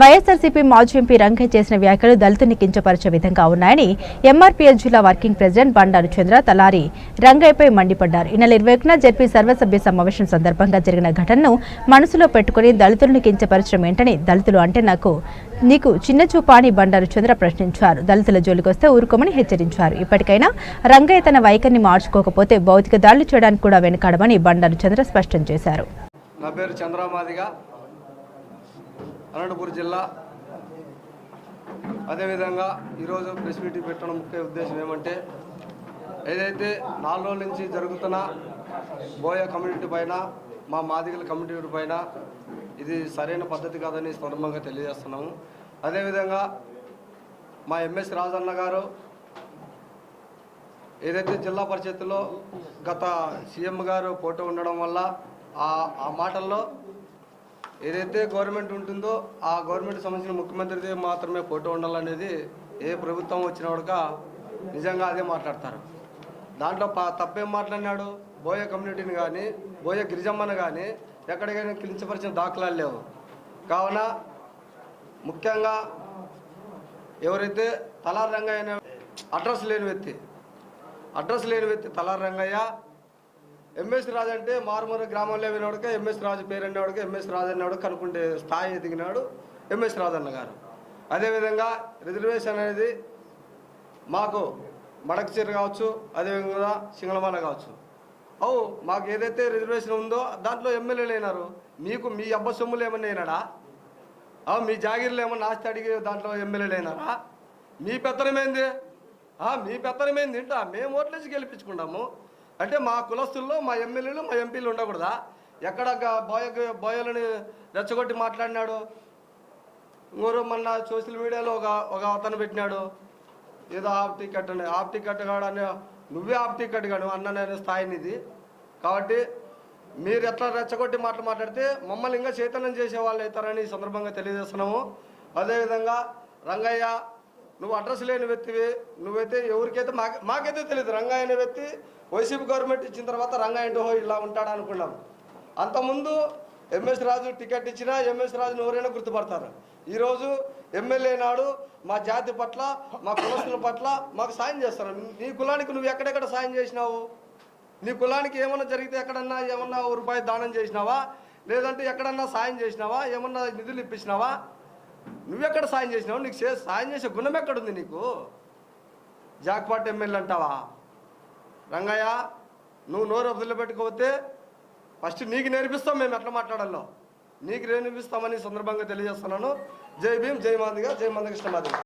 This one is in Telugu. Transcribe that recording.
వైఎస్ఆర్సీపీ మాజీ ఎంపీ రంగయ్య చేసిన వ్యాఖ్యలు దళితుని కించపరిచే విధంగా ఉన్నాయని ఎంఆర్పీఎస్ జిల్లా వర్కింగ్ ప్రెసిడెంట్ బండారు చంద్ర తలారి రంగయ్యపై మండిపడ్డారు. ఈ నెల ఇరవై ఒకటిన జరిపి సర్వసభ్య సమావేశం సందర్భంగా జరిగిన ఘటనను మనసులో పెట్టుకుని దళితులను కించపరచడం ఏంటని దళితులు అంటే నాకు నీకు చిన్న చూపా బండారు చంద్ర ప్రశ్నించారు. దళితుల జోలికొస్తే ఊరుకోమని హెచ్చరించారు. ఇప్పటికైనా రంగయ్య తన వైఖరిని మార్చుకోకపోతే భౌతిక దాడులు చేయడానికి కూడా వెనుకాడమని బండారు చంద్ర స్పష్టం చేశారు. నా పేరు చంద్రమాదిగా. అనంతపురం జిల్లా. అదేవిధంగా ఈరోజు ప్రెస్ మీటింగ్ పెట్టడం ముఖ్య ఉద్దేశం ఏమంటే ఏదైతే నాలుగు రోజుల నుంచి జరుగుతున్న బోయ కమ్యూనిటీ పైన మా మాదిగల కమ్యూనిటీ పైన ఇది సరైన పద్ధతి కాదని సందర్భంగా తెలియజేస్తున్నాము. అదేవిధంగా మా ఎంఎస్ రాజన్న గారు ఏదైతే జిల్లా పరిషత్తులో గత సీఎం గారు పోటీ ఉండడం వల్ల ఆ మాటల్లో ఏదైతే గవర్నమెంట్ ఉంటుందో ఆ గవర్నమెంట్ సంబంధించిన ముఖ్యమంత్రిది మాత్రమే ఫోటో ఉండాలనేది ఏ ప్రభుత్వం వచ్చినవాడుగా నిజంగా అదే మాట్లాడతారు. దాంట్లో తప్పేం మాట్లాడినాడు? బోయ కమ్యూనిటీని కానీ బోయ గిరిజమ్మను కానీ ఎక్కడికైనా కించపరిచిన దాఖలాలు లేవు. కావున ముఖ్యంగా ఎవరైతే తలార్ రంగయ్య అడ్రస్ లేని వ్యక్తి అడ్రస్ లేని వ్యక్తి తలారి రంగయ్య ఎంఎస్ రాజు అంటే మారుమూర గ్రామంలో వినవాడుక ఎంఎస్ రాజు పేరు అన్నవాడుక ఎంఎస్ రాజు అన్నవాడు కనుక్కుంటే స్థాయి ఎదిగినాడు ఎంఎస్ రాజు అన్న గారు అదేవిధంగా రిజర్వేషన్ అనేది మాకు మడకచీర కావచ్చు అదేవిధంగా సింగళమాల కావచ్చు. అవు మాకు ఏదైతే రిజర్వేషన్ ఉందో దాంట్లో ఎమ్మెల్యేలు అయినారు. మీకు మీ అబ్బ సొమ్ములు ఏమన్నా అయినాడా? అవు మీ జాగీర్లు ఏమన్నా ఆస్తి అడిగి దాంట్లో ఎమ్మెల్యేలు అయినారా? మీ పెత్తనమేంది? మీ పెత్తనమేంది? ఏంటా? మేము ఓట్లేసి గెలిపించుకున్నాము. అంటే మా కులస్తుల్లో మా ఎమ్మెల్యేలు మా ఎంపీలు ఉండకూడదా? ఎక్కడ బోయ బోయలని రెచ్చగొట్టి మాట్లాడినాడు? ఊరు మొన్న సోషల్ మీడియాలో ఒక ఒక అతను పెట్టినాడు. ఏదో ఆఫ్ టికెట్ అని ఆఫ్ టికెట్ కాడని నువ్వే ఆఫ్ టికెట్ కాను అన్న నేను స్థాయినిది కాబట్టి మీరు ఎట్లా రెచ్చగొట్టి మాటలు మాట్లాడితే మమ్మల్ని ఇంకా చైతన్యం చేసే వాళ్ళు అవుతారని ఈ సందర్భంగా తెలియజేస్తున్నాము. అదేవిధంగా రంగయ్య నువ్వు అడ్రస్ లేని వ్యక్తివి నువ్వైతే ఎవరికైతే మాకు మాకైతే తెలియదు రంగాయన వ్యక్తి వైసీపీ గవర్నమెంట్ ఇచ్చిన తర్వాత రంగయ్య హో ఇలా ఉంటాడు అనుకున్నాం. అంతకుముందు ఎంఎస్ రాజు టికెట్ ఇచ్చినా ఎంఎస్ రాజును ఎవరైనా గుర్తుపడతారు. ఈరోజు ఎమ్మెల్యే నాడు మా జాతి పట్ల మా కులస్తుల పట్ల మాకు సాయం చేస్తారు. నీ కులానికి నువ్వు ఎక్కడెక్కడ సాయం చేసినావు? నీ కులానికి ఏమన్నా జరిగితే ఎక్కడన్నా ఏమన్నా ఓ రూపాయి దానం చేసినావా? లేదంటే ఎక్కడన్నా సాయం చేసినావా? ఏమన్నా నిధులు ఇప్పించినావా? నువ్వెక్కడ సాయం చేసినావు? నీకు చే సాయం చేసే గుణం ఎక్కడుంది నీకు? జాక్పాట్ ఎమ్మెల్యే అంటావా? రంగయ్య నువ్వు నోరు వదిలిపెట్టుకోతే ఫస్ట్ నీకు నేర్పిస్తాం మేము ఎట్లా మాట్లాడాలో. నీకు నేర్పిస్తామని సందర్భంగా తెలియజేస్తున్నాను. జై భీమ్ జై మాదిగా జై మందకృష్ణ మాదిగా.